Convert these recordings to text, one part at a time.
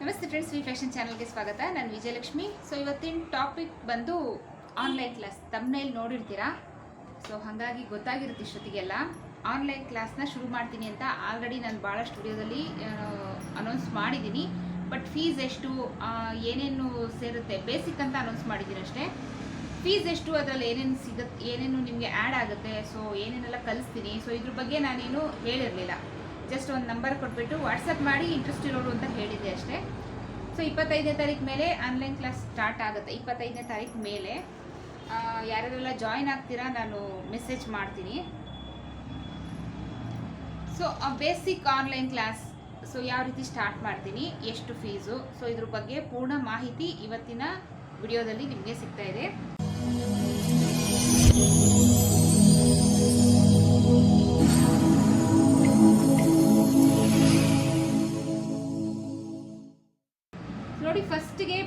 ನಮಸ್ತೆ friends V fashion ಚಾನಲ್ಗೆ ಸ್ವಾಗತ. ನಾನು ವಿಜಯಲಕ್ಷ್ಮಿ. ಸೊ ಇವತ್ತಿನ ಟಾಪಿಕ್ ಬಂದು ಆನ್ಲೈನ್ ಕ್ಲಾಸ್ ತಮ್ಮನೇಲಿ ನೋಡಿರ್ತೀರಾ? ಸೊ ಹಾಗಾಗಿ ಗೊತ್ತಾಗಿರುತ್ತೆ ಇಷ್ಟೊತ್ತಿಗೆಲ್ಲ. ಆನ್ಲೈನ್ ಕ್ಲಾಸ್ನ ಶುರು ಮಾಡ್ತೀನಿ ಅಂತ ಆಲ್ರೆಡಿ ನಾನು ಭಾಳ ಸ್ಟುಡಿಯೋದಲ್ಲಿ ಅನೌನ್ಸ್ ಮಾಡಿದ್ದೀನಿ. ಬಟ್ ಫೀಸ್ ಎಷ್ಟು ಏನೇನು ಸೇರುತ್ತೆ ಬೇಸಿಕ್ ಅಂತ ಅನೌನ್ಸ್ ಮಾಡಿದ್ದೀನಿ ಅಷ್ಟೇ. ಫೀಸ್ ಎಷ್ಟು, ಅದರಲ್ಲಿ ಏನೇನು ಸಿಗುತ್ತೆ ಏನೇನು ನಿಮಗೆ ಆ್ಯಡ್ ಆಗುತ್ತೆ ಸೊ ಏನೇನೆಲ್ಲ ಕಲಿಸ್ತೀನಿ ಸೊ ಇದ್ರ ಬಗ್ಗೆ ನಾನೇನು ಹೇಳಿರಲಿಲ್ಲ. ಜಸ್ಟ್ ಒಂದು ನಂಬರ್ ಕೊಟ್ಬಿಟ್ಟು ವಾಟ್ಸಪ್ ಮಾಡಿ ಇಂಟ್ರೆಸ್ಟ್ ಇರೋರು ಅಂತ ಹೇಳಿದ್ದೆ ಅಷ್ಟೇ. ಸೊ ಇಪ್ಪತ್ತೈದನೇ ತಾರೀಕು ಮೇಲೆ ಆನ್ಲೈನ್ ಕ್ಲಾಸ್ ಸ್ಟಾರ್ಟ್ ಆಗುತ್ತೆ. ಇಪ್ಪತ್ತೈದನೇ ತಾರೀಕು ಮೇಲೆ. ಯಾರ್ಯಾರೆಲ್ಲ ಜಾಯಿನ್ ಆಗ್ತೀರಾ ನಾನು ಮೆಸೇಜ್ ಮಾಡ್ತೀನಿ. So basic online class so ಯಾವ ರೀತಿ ಸ್ಟಾರ್ಟ್ ಮಾಡ್ತೀನಿ, ಎಷ್ಟು ಫೀಸು ಸೊ ಇದ್ರ ಬಗ್ಗೆ ಪೂರ್ಣ ಮಾಹಿತಿ ಇವತ್ತಿನ ವಿಡಿಯೋದಲ್ಲಿ ನಿಮಗೆ ಸಿಗ್ತಾ ಇದೆ.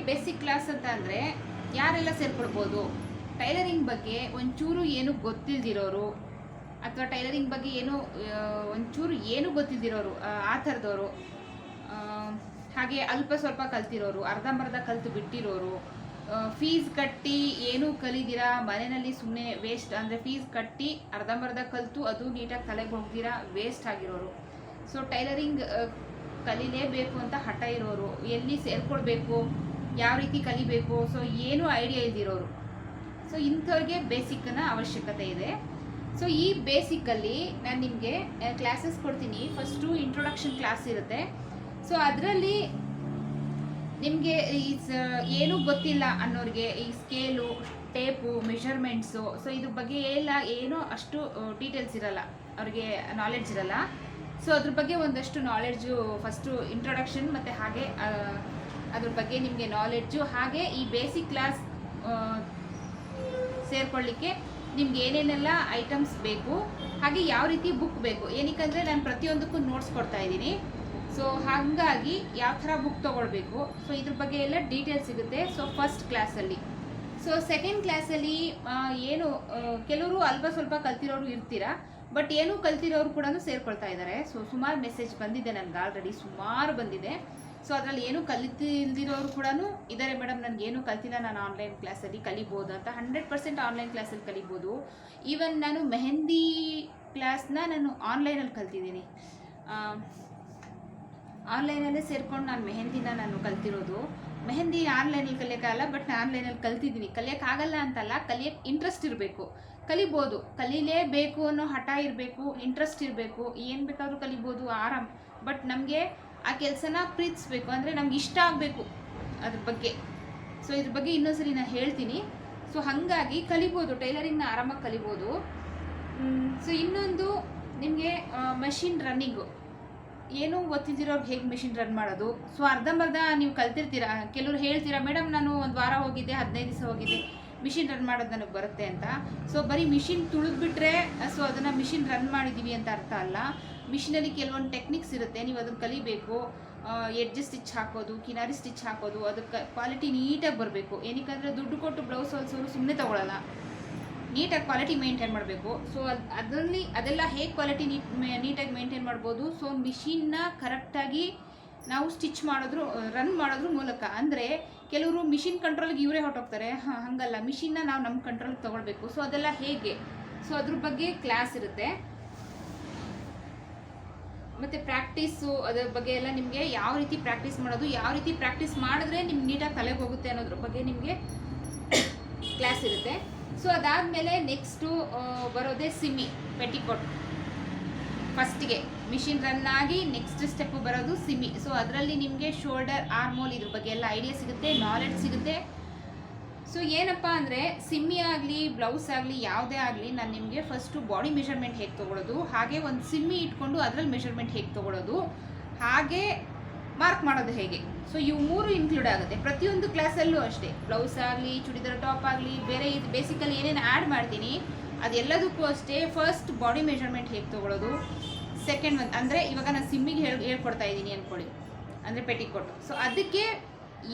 ಬೇಸಿಕ್ ಕ್ಲಾಸ್ ಅಂತ ಅಂದರೆ ಯಾರೆಲ್ಲ ಸೇರ್ಕೊಳ್ಬೋದು? ಟೈಲರಿಂಗ್ ಬಗ್ಗೆ ಒಂಚೂರು ಏನು ಗೊತ್ತಿಲ್ದಿರೋರು ಅಥವಾ ಟೈಲರಿಂಗ್ ಬಗ್ಗೆ ಏನು ಒಂಚೂರು ಏನು ಗೊತ್ತಿಲ್ದಿರೋರು ಆ, ಆ ಥರದವರು ಹಾಗೆ ಅಲ್ಪ ಸ್ವಲ್ಪ ಕಲ್ತಿರೋರು ಅರ್ಧಂಬರ್ಧ ಕಲ್ತು ಬಿಟ್ಟಿರೋರು ಫೀಸ್ ಕಟ್ಟಿ ಏನೂ ಕಲಿದಿರಾ? ಮನೆಯಲ್ಲಿ ಸುಮ್ಮನೆ ವೇಸ್ಟ್ ಅಂದರೆ ಫೀಸ್ ಕಟ್ಟಿ ಅರ್ಧಂಬರ್ಧ ಕಲಿತು ಅದು ನೀಟಾಗಿ ತಲೆಗೆ ಹೋಗ್ದಿರಾ? ವೇಸ್ಟ್ ಆಗಿರೋರು. ಸೊ ಟೈಲರಿಂಗ್ ಕಲಿಲೇಬೇಕು ಅಂತ ಹಠ ಇರೋರು. ಎಲ್ಲಿ ಸೇರ್ಕೊಳ್ಬೇಕು? ಯಾವ ರೀತಿ ಕಲಿಬೇಕು? ಸೊ ಏನೂ ಐಡಿಯಾ ಇಲ್ದಿರೋರು? ಸೊ ಇಂಥವ್ರಿಗೆ ಬೇಸಿಕ್ನ ಅವಶ್ಯಕತೆ ಇದೆ. ಸೊ ಈ ಬೇಸಿಕ್ಕಲ್ಲಿ ನಾನು ನಿಮಗೆ ಕ್ಲಾಸಸ್ ಕೊಡ್ತೀನಿ. ಫಸ್ಟು ಇಂಟ್ರೊಡಕ್ಷನ್ ಕ್ಲಾಸ್ ಇರುತ್ತೆ. ಸೊ ಅದರಲ್ಲಿ ನಿಮಗೆ ಈ ಏನೂ ಗೊತ್ತಿಲ್ಲ ಅನ್ನೋರಿಗೆ ಈ ಸ್ಕೇಲು ಟೇಪು ಮೆಷರ್ಮೆಂಟ್ಸು ಸೊ ಇದ್ರ ಬಗ್ಗೆ ಎಲ್ಲ ಏನೂ ಅಷ್ಟು ಡೀಟೇಲ್ಸ್ ಇರಲ್ಲ. ಅವ್ರಿಗೆ ನಾಲೆಡ್ಜ್ ಇರಲ್ಲ. ಸೊ ಅದ್ರ ಬಗ್ಗೆ ಒಂದಷ್ಟು ನಾಲೆಡ್ಜು ಫಸ್ಟು ಇಂಟ್ರೊಡಕ್ಷನ್ ಮತ್ತು ಹಾಗೆ ಅದ್ರ ಬಗ್ಗೆ ನಿಮಗೆ ನಾಲೆಡ್ಜು ಹಾಗೆ ಈ ಬೇಸಿಕ್ ಕ್ಲಾಸ್ ಸೇರ್ಕೊಳ್ಳಿಕ್ಕೆ ನಿಮ್ಗೆ ಏನೇನೆಲ್ಲ ಐಟಮ್ಸ್ ಬೇಕು, ಹಾಗೆ ಯಾವ ರೀತಿ ಬುಕ್ ಬೇಕು, ಏನಕ್ಕಂದರೆ ನಾನು ಪ್ರತಿಯೊಂದಕ್ಕೂ ನೋಟ್ಸ್ ಕೊಡ್ತಾ ಇದ್ದೀನಿ. ಸೊ ಹಾಗಾಗಿ ಯಾವ ಥರ ಬುಕ್ ತೊಗೊಳ್ಬೇಕು ಸೊ ಇದ್ರ ಬಗ್ಗೆ ಎಲ್ಲ ಡೀಟೇಲ್ಸ್ ಸಿಗುತ್ತೆ ಸೊ ಫಸ್ಟ್ ಕ್ಲಾಸಲ್ಲಿ ಸೊ ಸೆಕೆಂಡ್ ಕ್ಲಾಸಲ್ಲಿ ಏನು ಕೆಲವರು ಅಲ್ಪ ಸ್ವಲ್ಪ ಕಲ್ತಿರೋರು ಇರ್ತೀರಾ ಬಟ್ ಏನೂ ಕಲ್ತಿರೋರು ಕೂಡ ಸೇರ್ಕೊಳ್ತಾ ಇದ್ದಾರೆ ಸೊ ಸುಮಾರು ಮೆಸೇಜ್ ಬಂದಿದೆ ನನಗೆ ಆಲ್ರೆಡಿ ಸುಮಾರು ಬಂದಿದೆ. ಸೊ ಅದರಲ್ಲಿ ಏನು ಕಲಿತಿಲ್ದಿರೋರು ಕೂಡ ಇದ್ದಾರೆ ಮೇಡಮ್, ನನಗೆ ಏನು ಕಲ್ತಿಲ್ಲ. ನಾನು ಆನ್ಲೈನ್ ಕ್ಲಾಸಲ್ಲಿ ಕಲಿಬೋದು ಅಂತ ಹಂಡ್ರೆಡ್ ಪರ್ಸೆಂಟ್ ಆನ್ಲೈನ್ ಕ್ಲಾಸಲ್ಲಿ ಕಲಿಬೋದು. ಈವನ್ ನಾನು ಮೆಹಂದಿ ಕ್ಲಾಸ್ನ ನಾನು ಆನ್ಲೈನಲ್ಲಿ ಕಲ್ತಿದ್ದೀನಿ. ಆನ್ಲೈನಲ್ಲೇ ಸೇರ್ಕೊಂಡು ನಾನು ಮೆಹಂದಿನ ನಾನು ಕಲ್ತಿರೋದು. ಮೆಹಂದಿ ಆನ್ಲೈನಲ್ಲಿ ಕಲಿಯೋಕ್ಕಾಗಲ್ಲ ಬಟ್ ನಾನು ಆನ್ಲೈನಲ್ಲಿ ಕಲ್ತಿದ್ದೀನಿ. ಕಲಿಯೋಕ್ಕಾಗಲ್ಲ ಅಂತಲ್ಲ, ಕಲಿಯೋಕ್ಕೆ ಇಂಟ್ರೆಸ್ಟ್ ಇರಬೇಕು. ಕಲಿಬೋದು. ಕಲೀಲೇಬೇಕು ಅನ್ನೋ ಹಠ ಇರಬೇಕು ಇಂಟ್ರೆಸ್ಟ್ ಇರಬೇಕು. ಏನು ಬೇಕಾದರೂ ಕಲಿಬೋದು, ಆರಾಮ್. ಬಟ್ ನಮಗೆ ಆ ಕೆಲಸನ ಪ್ರೀತಿಸ್ಬೇಕು. ಅಂದರೆ ನಮ್ಗೆ ಇಷ್ಟ ಆಗಬೇಕು ಅದ್ರ ಬಗ್ಗೆ. ಸೊ ಇದ್ರ ಬಗ್ಗೆ ಇನ್ನೊಂದ್ಸರಿ ನಾನು ಹೇಳ್ತೀನಿ. ಸೊ ಹಾಗಾಗಿ ಕಲಿಬೋದು, ಟೈಲರಿಂಗ್ನ ಆರಾಮಾಗಿ ಕಲಿಬೋದು. ಸೊ ಇನ್ನೊಂದು ನಿಮಗೆ ಮಷಿನ್ ರನ್ನಿಂಗು ಏನೂ ಗೊತ್ತಿದ್ದಿರೋರ್ಗೆ ಹೇಗೆ ಮಿಷಿನ್ ರನ್ ಮಾಡೋದು? ಸೊ ಅರ್ಧಂಬರ್ಧ ನೀವು ಕಲ್ತಿರ್ತೀರಾ? ಕೆಲವ್ರು ಹೇಳ್ತೀರಾ, ಮೇಡಮ್, ನಾನು ಒಂದು ವಾರ ಹೋಗಿದ್ದೆ, ಹದಿನೈದು ದಿವಸ ಹೋಗಿದ್ದೆ ಮಿಷಿನ್ ರನ್ ಮಾಡೋದು ನನಗೆ ಬರುತ್ತೆ ಅಂತ. ಸೊ ಬರೀ ಮಿಷಿನ್ ತುಳಿದ್ಬಿಟ್ರೆ ಸೊ ಅದನ್ನು ಮಿಷಿನ್ ರನ್ ಮಾಡಿದ್ದೀವಿ ಅಂತ ಅರ್ಥ ಅಲ್ಲ. ಮಿಷಿನಲ್ಲಿ ಕೆಲವೊಂದು ಟೆಕ್ನಿಕ್ಸ್ ಇರುತ್ತೆ, ನೀವು ಅದನ್ನು ಕಲಿಬೇಕು. ಎಡ್ಜ್ ಸ್ಟಿಚ್ ಹಾಕೋದು, ಕಿನಾರಿ ಸ್ಟಿಚ್ ಹಾಕೋದು ಅದಕ್ಕೆ ಕ್ವಾಲಿಟಿ ನೀಟಾಗಿ ಬರಬೇಕು. ಏನಕ್ಕಂದರೆ ದುಡ್ಡು ಕೊಟ್ಟು ಬ್ಲೌಸ್ ಹೊಲಿಸೋರು ಸುಮ್ಮನೆ ತೊಗೊಳಲ್ಲ. ನೀಟಾಗಿ ಕ್ವಾಲಿಟಿ ಮೇಂಟೈನ್ ಮಾಡಬೇಕು. ಸೊ, ಅದು, ಅದರಲ್ಲಿ ಅದೆಲ್ಲ ಹೇಗೆ ಕ್ವಾಲಿಟಿ ನೀಟ್ ನೀಟಾಗಿ ಮೇಂಟೈನ್ ಮಾಡ್ಬೋದು? ಸೊ, ಮಿಷಿನ್ನ ಕರೆಕ್ಟಾಗಿ ನಾವು ಸ್ಟಿಚ್ ಮಾಡಿದ್ರು, ರನ್ ಮಾಡೋದ್ರ ಮೂಲಕ. ಅಂದರೆ, ಕೆಲವರು ಮಿಷಿನ್ ಕಂಟ್ರೋಲ್ಗೆ ಇವರೇ ಹೊಟ್ಟೋಗ್ತಾರೆ ಹಾಂ, ಹಾಗಲ್ಲ. ಮಿಷಿನ್ನ ನಾವು ನಮ್ಮ ಕಂಟ್ರೋಲ್ಗೆ ತೊಗೊಳ್ಬೇಕು. ಸೊ, ಅದೆಲ್ಲ ಹೇಗೆ? ಸೊ, ಅದ್ರ ಬಗ್ಗೆ ಕ್ಲಾಸ್ ಇರುತ್ತೆ. ಮತ್ತು ಪ್ರಾಕ್ಟೀಸು ಅದರ ಬಗ್ಗೆ ಎಲ್ಲ ನಿಮಗೆ ಯಾವ ರೀತಿ ಪ್ರಾಕ್ಟೀಸ್ ಮಾಡೋದು, ಯಾವ ರೀತಿ ಪ್ರಾಕ್ಟೀಸ್ ಮಾಡಿದ್ರೆ ನಿಮ್ಗೆ ನೀಟಾಗಿ ತಲೆಗೆ ಹೋಗುತ್ತೆ ಅನ್ನೋದ್ರ ಬಗ್ಗೆ ನಿಮಗೆ ಕ್ಲಾಸ್ ಇರುತ್ತೆ. ಸೊ ಅದಾದಮೇಲೆ ನೆಕ್ಸ್ಟು ಬರೋದೇ ಸಿಮಿ ಪೆಟಿಕೋಟ್ ಫಸ್ಟಿಗೆ ಮಿಷಿನ್ ರನ್ ಆಗಿ ನೆಕ್ಸ್ಟ್ ಸ್ಟೆಪ್ ಬರೋದು ಸಿಮಿ ಸೊ ಅದರಲ್ಲಿ ನಿಮಗೆ ಶೋಲ್ಡರ್ ಆರ್ಮೋಲ್ ಇದ್ರ ಬಗ್ಗೆ ಎಲ್ಲ ಐಡಿಯಾ ಸಿಗುತ್ತೆ ನಾಲೆಡ್ಜ್ ಸಿಗುತ್ತೆ. ಸೊ ಏನಪ್ಪ ಅಂದರೆ, ಸಿಮ್ಮಿ ಆಗಲಿ, ಬ್ಲೌಸ್ ಆಗಲಿ, ಯಾವುದೇ ಆಗಲಿ, ನಾನು ನಿಮಗೆ ಫಸ್ಟು ಬಾಡಿ ಮೆಷರ್ಮೆಂಟ್ ಹೇಗೆ ತೊಗೊಳೋದು, ಹಾಗೆ ಒಂದು ಸಿಮ್ಮಿ ಇಟ್ಕೊಂಡು ಅದರಲ್ಲಿ ಮೆಷರ್ಮೆಂಟ್ ಹೇಗೆ ತೊಗೊಳೋದು, ಹಾಗೆ ಮಾರ್ಕ್ ಮಾಡೋದು ಹೇಗೆ. ಸೊ ಇವು ಮೂರು ಇನ್ಕ್ಲೂಡ್ ಆಗುತ್ತೆ. ಪ್ರತಿಯೊಂದು ಕ್ಲಾಸಲ್ಲೂ ಅಷ್ಟೇ. ಬ್ಲೌಸ್ ಆಗಲಿ, ಚೂಡಿದಾರ್ ಟಾಪ್ ಆಗಲಿ, ಬೇರೆ ಇದು ಬೇಸಿಕಲಿ ಏನೇನು ಆ್ಯಡ್ ಮಾಡ್ತೀನಿ, ಅದೆಲ್ಲದಕ್ಕೂ ಅಷ್ಟೇ ಫಸ್ಟ್ ಬಾಡಿ ಮೆಷರ್ಮೆಂಟ್ ಹೇಗೆ ತೊಗೊಳೋದು ಸೆಕೆಂಡ್ ಒಂದು ಅಂದರೆ ಇವಾಗ ನಾನು ಸಿಮ್ಮಿಗೆ ಹೇಳಿ ಹೇಳ್ಕೊಡ್ತಾ ಇದ್ದೀನಿ ಅಂದ್ಕೊಳ್ಳಿ ಅಂದರೆ ಪೆಟಿಕೋಟ್ ಸೊ ಅದಕ್ಕೆ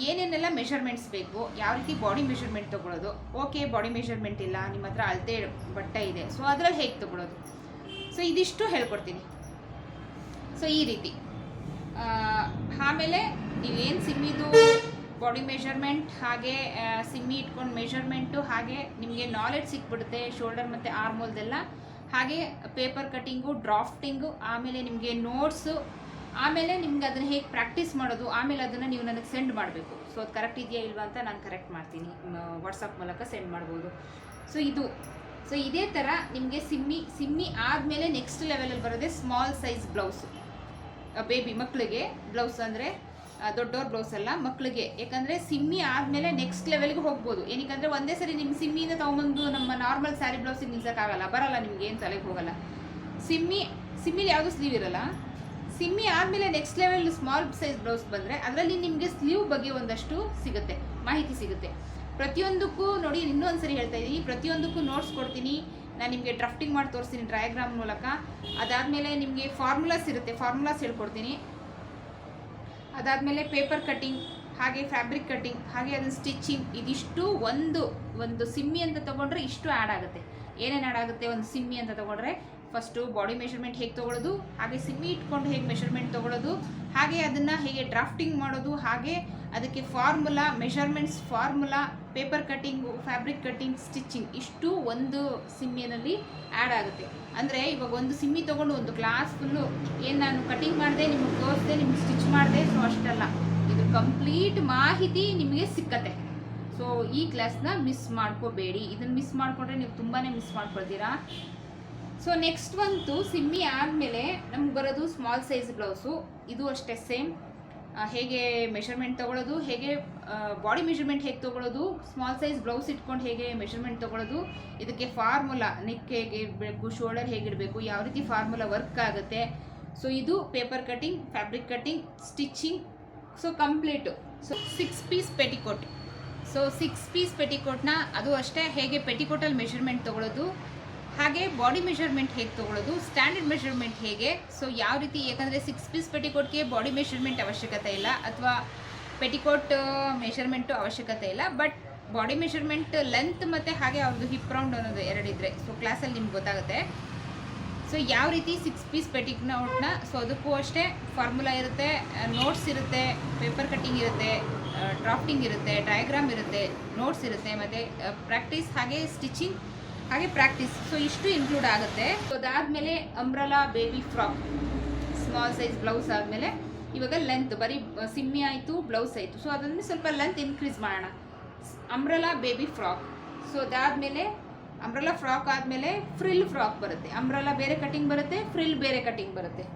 ಏನೇನೆಲ್ಲ ಮೆಷರ್ಮೆಂಟ್ಸ್ ಬೇಕು, ಯಾವ ರೀತಿ ಬಾಡಿ ಮೆಷರ್ಮೆಂಟ್ ತೊಗೊಳೋದು? ಓಕೆ ಬಾಡಿ ಮೆಷರ್ಮೆಂಟ್ ಇಲ್ಲ, ನಿಮ್ಮ ಹತ್ರ ಅಳತೆ ಬಟ್ಟೆ ಇದೆ ಸೊ ಅದರಲ್ಲಿ ಹೇಗೆ ತೊಗೊಳೋದು? ಸೊ ಇದಿಷ್ಟು ಹೇಳ್ಕೊಡ್ತೀನಿ. ಸೊ ಈ ರೀತಿ. ಆಮೇಲೆ ನೀವೇನು ಸಿಮ್ಮಿದು ಬಾಡಿ ಮೆಷರ್ಮೆಂಟ್ ಹಾಗೆ ಸಿಮ್ಮಿ ಇಟ್ಕೊಂಡು ಮೆಷರ್ಮೆಂಟು ಹಾಗೆ ನಿಮಗೆ ನಾಲೆಡ್ಜ್ ಸಿಕ್ಬಿಡುತ್ತೆ ಶೋಲ್ಡರ್ ಮತ್ತು ಆರ್ಮೋಲ್ದೆಲ್ಲ ಹಾಗೆ ಪೇಪರ್ ಕಟ್ಟಿಂಗು ಡ್ರಾಫ್ಟಿಂಗು ಆಮೇಲೆ ನಿಮಗೆ ನೋಟ್ಸು ಆಮೇಲೆ ನಿಮ್ಗೆ ಅದನ್ನು ಹೇಗೆ ಪ್ರಾಕ್ಟೀಸ್ ಮಾಡೋದು, ಆಮೇಲೆ ಅದನ್ನು ನೀವು ನನಗೆ ಸೆಂಡ್ ಮಾಡಬೇಕು. ಸೊ ಅದು ಕರೆಕ್ಟ್ ಇದೆಯಾ ಇಲ್ವಾ ಅಂತ ನಾನು ಕರೆಕ್ಟ್ ಮಾಡ್ತೀನಿ. ವಾಟ್ಸಪ್ ಮೂಲಕ ಸೆಂಡ್ ಮಾಡ್ಬೋದು. ಸೊ ಇದು. ಸೊ ಇದೇ ಥರ ನಿಮಗೆ ಸಿಮ್ಮಿ ಸಿಮ್ಮಿ ಆದಮೇಲೆ ನೆಕ್ಸ್ಟ್ ಲೆವೆಲಲ್ಲಿ ಬರೋದೇ ಸ್ಮಾಲ್ ಸೈಜ್ ಬ್ಲೌಸು ಬೇಬಿ ಮಕ್ಕಳಿಗೆ ಬ್ಲೌಸ್ ಅಂದರೆ ದೊಡ್ಡವ್ರ ಬ್ಲೌಸ್ ಅಲ್ಲ ಮಕ್ಕಳಿಗೆ ಯಾಕಂದರೆ ಸಿಮ್ಮಿ ಆದಮೇಲೆ ನೆಕ್ಸ್ಟ್ ಲೆವೆಲ್ಗೆ ಹೋಗ್ಬೋದು. ಏನಕ್ಕಂದರೆ ಒಂದೇ ಸರಿ ನಿಮ್ಮ ಸಿಮ್ಮಿಯಿಂದ ತೊಗೊಂಬಂದು ನಮ್ಮ ನಾರ್ಮಲ್ ಸ್ಯಾರಿ ಬ್ಲೌಸಿಗೆ ನಿಲ್ಸೋಕ್ಕಾಗಲ್ಲ, ಬರಲ್ಲ ನಿಮಗೆ, ಏನು ತಲೆಗೆ ಹೋಗಲ್ಲ. ಸಿಮ್ಮಿ, ಸಿಮ್ಮಿಲಿ ಯಾವುದೂ ಸ್ಲೀವ್ ಇರಲ್ಲ? ಸಿಮ್ಮಿ ಆದಮೇಲೆ next level small size blouse ಬಂದರೆ ಅದರಲ್ಲಿ ನಿಮಗೆ ಸ್ಲೀವ್ ಬಗ್ಗೆ ಒಂದಷ್ಟು ಸಿಗುತ್ತೆ, ಮಾಹಿತಿ ಸಿಗುತ್ತೆ. ಪ್ರತಿಯೊಂದಕ್ಕೂ ನೋಡಿ ಇನ್ನೊಂದು ಸರಿ ಹೇಳ್ತಾ ಇದ್ದೀನಿ ಪ್ರತಿಯೊಂದಕ್ಕೂ ನೋಟ್ಸ್ ಕೊಡ್ತೀನಿ. ನಾನು ನಿಮಗೆ ಡ್ರಾಫ್ಟಿಂಗ್ ಮಾಡಿ ತೋರಿಸ್ತೀನಿ ಡಯಾಗ್ರಾಮ್ ಮೂಲಕ. ಅದಾದಮೇಲೆ ನಿಮಗೆ ಫಾರ್ಮುಲಾಸ್ ಇರುತ್ತೆ. ಫಾರ್ಮುಲಾಸ್ ಹೇಳ್ಕೊಡ್ತೀನಿ. ಅದಾದಮೇಲೆ ಪೇಪರ್ ಕಟ್ಟಿಂಗ್ ಹಾಗೆ ಫ್ಯಾಬ್ರಿಕ್ ಕಟ್ಟಿಂಗ್ ಹಾಗೆ ಅದನ್ನ ಸ್ಟಿಚಿಂಗ್ ಇದಿಷ್ಟು ಒಂದು ಒಂದು ಸಿಮ್ಮಿ ಅಂತ ತೊಗೊಂಡ್ರೆ ಇಷ್ಟು ಆ್ಯಡ್ ಆಗುತ್ತೆ. ಏನೇನು ಆ್ಯಡ್ ಆಗುತ್ತೆ? ಒಂದು ಸಿಮ್ಮಿ ಅಂತ ತಗೊಂಡ್ರೆ ಫಸ್ಟು ಬಾಡಿ ಮೆಷರ್ಮೆಂಟ್ ಹೇಗೆ ತೊಗೊಳ್ಳೋದು ಹಾಗೆ ಸಿಮ್ಮಿ ಇಟ್ಕೊಂಡು ಹೇಗೆ ಮೆಷರ್ಮೆಂಟ್ ತೊಗೊಳ್ಳೋದು ಹಾಗೆ ಅದನ್ನು ಹೇಗೆ ಡ್ರಾಫ್ಟಿಂಗ್ ಮಾಡೋದು? ಹಾಗೆ ಅದಕ್ಕೆ formula measurements formula paper cutting fabric cutting stitching ಇಷ್ಟು ಒಂದು ಸಿಮ್ಮಿನಲ್ಲಿ ಆ್ಯಡ್ ಆಗುತ್ತೆ. ಅಂದರೆ ಇವಾಗ ಒಂದು ಸಿಮ್ಮಿ ತೊಗೊಂಡು ಒಂದು ಕ್ಲಾಸ್ ಫುಲ್ಲು ಏನು ನಾನು ಕಟಿಂಗ್ ಮಾಡಿದೆ, ನಿಮಗೆ ತೋರಿಸ್ದೆ, ನಿಮ್ಗೆ ಸ್ಟಿಚ್ ಮಾಡಿದೆ ಸೊ ಅಷ್ಟಲ್ಲ. ಇದು ಕಂಪ್ಲೀಟ್ ಮಾಹಿತಿ ನಿಮಗೆ ಸಿಕ್ಕತ್ತೆ. ಸೊ ಈ ಕ್ಲಾಸ್ನ ಮಿಸ್ ಮಾಡ್ಕೋಬೇಡಿ. ಇದನ್ನು ಮಿಸ್ ಮಾಡಿಕೊಂಡ್ರೆ ನೀವು ತುಂಬಾ ಮಿಸ್ ಮಾಡ್ಕೊಳ್ತೀರಾ? ಸೊ ನೆಕ್ಸ್ಟ್ ಬಂತು ಸಿಮ್ಮಿ ಆದಮೇಲೆ ನಮ್ಗೆ ಬರೋದು ಸ್ಮಾಲ್ ಸೈಜ್ ಬ್ಲೌಸು ಇದು ಅಷ್ಟೇ ಸೇಮ್ ಹೇಗೆ ಮೆಷರ್ಮೆಂಟ್ ತೊಗೊಳೋದು, ಹೇಗೆ ಬಾಡಿ ಮೆಷರ್ಮೆಂಟ್ ಹೇಗೆ ತೊಗೊಳೋದು ಸ್ಮಾಲ್ ಸೈಜ್ ಬ್ಲೌಸ್ ಇಟ್ಕೊಂಡು ಹೇಗೆ ಮೆಷರ್ಮೆಂಟ್ ತೊಗೊಳೋದು, ಇದಕ್ಕೆ ಫಾರ್ಮುಲಾ ನೆಕ್ ಹೇಗೆ ಇರಬೇಕು ಶೋಲ್ಡರ್ ಹೇಗಿರಬೇಕು ಯಾವ ರೀತಿ ಫಾರ್ಮುಲಾ ವರ್ಕ್ ಆಗುತ್ತೆ. ಸೊ ಇದು paper cutting fabric cutting stitching so complete so six piece petticoat so six piece ಪೆಟಿಕೋಟ್ನ ಅದು ಅಷ್ಟೇ ಹೇಗೆ ಪೆಟಿಕೋಟಲ್ಲಿ ಮೆಷರ್ಮೆಂಟ್ ತೊಗೊಳ್ಳೋದು ಹಾಗೆ ಬಾಡಿ ಮೆಷರ್ಮೆಂಟ್ ಹೇಗೆ ತೊಗೊಳ್ಳೋದು ಸ್ಟ್ಯಾಂಡರ್ಡ್ ಮೆಷರ್ಮೆಂಟ್ ಹೇಗೆ? ಸೊ ಯಾವ ರೀತಿ ಯಾಕಂದರೆ ಸಿಕ್ಸ್ ಪೀಸ್ ಪೆಟಿಕೋಟ್ಗೆ ಬಾಡಿ ಮೆಷರ್ಮೆಂಟ್ ಅವಶ್ಯಕತೆ ಇಲ್ಲ, ಅಥವಾ ಪೆಟಿಕೋಟ್ ಮೆಷರ್ಮೆಂಟು ಅವಶ್ಯಕತೆ ಇಲ್ಲ ಬಟ್ ಬಾಡಿ ಮೆಷರ್ಮೆಂಟ್ ಲೆಂತ್ ಮತ್ತು ಹಾಗೆ ಅವ್ರದ್ದು ಹಿಪ್ ರೌಂಡ್ ಅನ್ನೋದು ಎರಡಿದ್ರೆ. ಸೊ ಕ್ಲಾಸಲ್ಲಿ ನಿಮ್ಗೆ ಗೊತ್ತಾಗುತ್ತೆ. ಸೊ ಯಾವ ರೀತಿ ಸಿಕ್ಸ್ ಪೀಸ್ ಪೆಟಿಕ್ನೌಟ್ನ ಸೊ ಅದಕ್ಕೂ ಅಷ್ಟೇ ಫಾರ್ಮುಲಾ ಇರುತ್ತೆ ನೋಟ್ಸ್ ಇರುತ್ತೆ ಪೇಪರ್ ಕಟ್ಟಿಂಗ್ ಇರುತ್ತೆ ಡ್ರಾಫ್ಟಿಂಗ್ ಇರುತ್ತೆ ಡಯಾಗ್ರಾಮ್ ಇರುತ್ತೆ ನೋಟ್ಸ್ ಇರುತ್ತೆ, ಮತ್ತು ಪ್ರಾಕ್ಟೀಸ್ ಹಾಗೆ ಸ್ಟಿಚಿಂಗ್ ಹಾಗೆ ಪ್ರಾಕ್ಟೀಸ್ ಸೊ ಇಷ್ಟು ಇನ್ಕ್ಲೂಡ್ ಆಗುತ್ತೆ. ಸೊ ಅದಾದಮೇಲೆ umbrella baby frock small size blouse ಆದಮೇಲೆ ಇವಾಗ ಲೆಂತ್ ಬರೀ ಸಿಮ್ಮಿ ಆಯಿತು ಬ್ಲೌಸ್ ಆಯಿತು. ಸೊ ಅದನ್ನು ಸ್ವಲ್ಪ ಲೆಂತ್ ಇನ್ಕ್ರೀಸ್ ಮಾಡೋಣ. ಅಂಬ್ರಲಾ ಬೇಬಿ ಫ್ರಾಕ್ ಸೊ ಅದಾದಮೇಲೆ ಅಂಬ್ರಲಾ ಫ್ರಾಕ್ ಆದಮೇಲೆ ಫ್ರಿಲ್ ಫ್ರಾಕ್ ಬರುತ್ತೆ. ಅಂಬ್ರಲಾ ಬೇರೆ ಕಟಿಂಗ್ ಬರುತ್ತೆ ಫ್ರಿಲ್ ಬೇರೆ ಕಟಿಂಗ್ ಬರುತ್ತೆ.